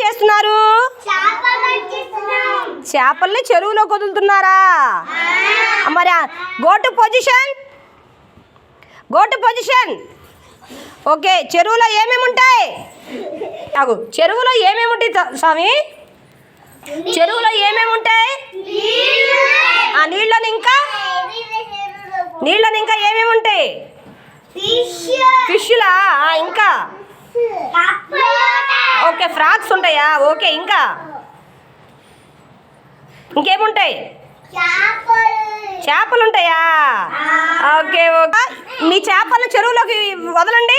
చేస్తున్నారు? చేపల్ని చెరువులో వదులుతున్నారా మరి go to position? Go to position. Okay చెరువులో ఏమేమి ఉంటాయి? అగు చెరువులో ఏమేమి ఉంటాయి స్వామి? చెరువులో ఏమేమి ఉంటాయి? ఆ నీళ్ళని ఇంకా? నీళ్ళని ఇంకా ఏమేమి ఉంటాయి? ఫిష్లా? ఇంకా? ఓకే ఫ్రాక్స్ ఉంటాయా? ఓకే ఇంకా? ఇంకేముంటాయి? చేపలు ఉంటాయా? Okay okay. మీ చేపలను చెరువులోకి వదలండి.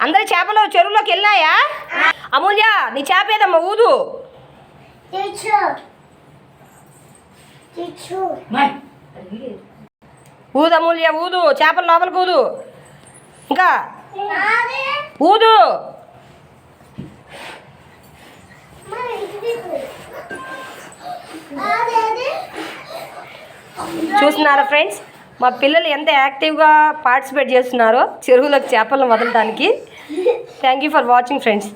అందరి చేపలు చెరువులోకి వెళ్ళాయా? అమూల్య నీ చేప ఏదమ్మా? ఊదు. ఊదు అమూల్య ఊదు. చేపలు లోపలికి ఊదు. ఇంకా? ఊదు. చూస్తున్నారా ఫ్రెండ్స్ మా పిల్లలు ఎంత యాక్టివ్గా పార్టిసిపేట్ చేస్తున్నారో చెరువులోకి చేపలను వదలడానికి. Thank you for watching friends.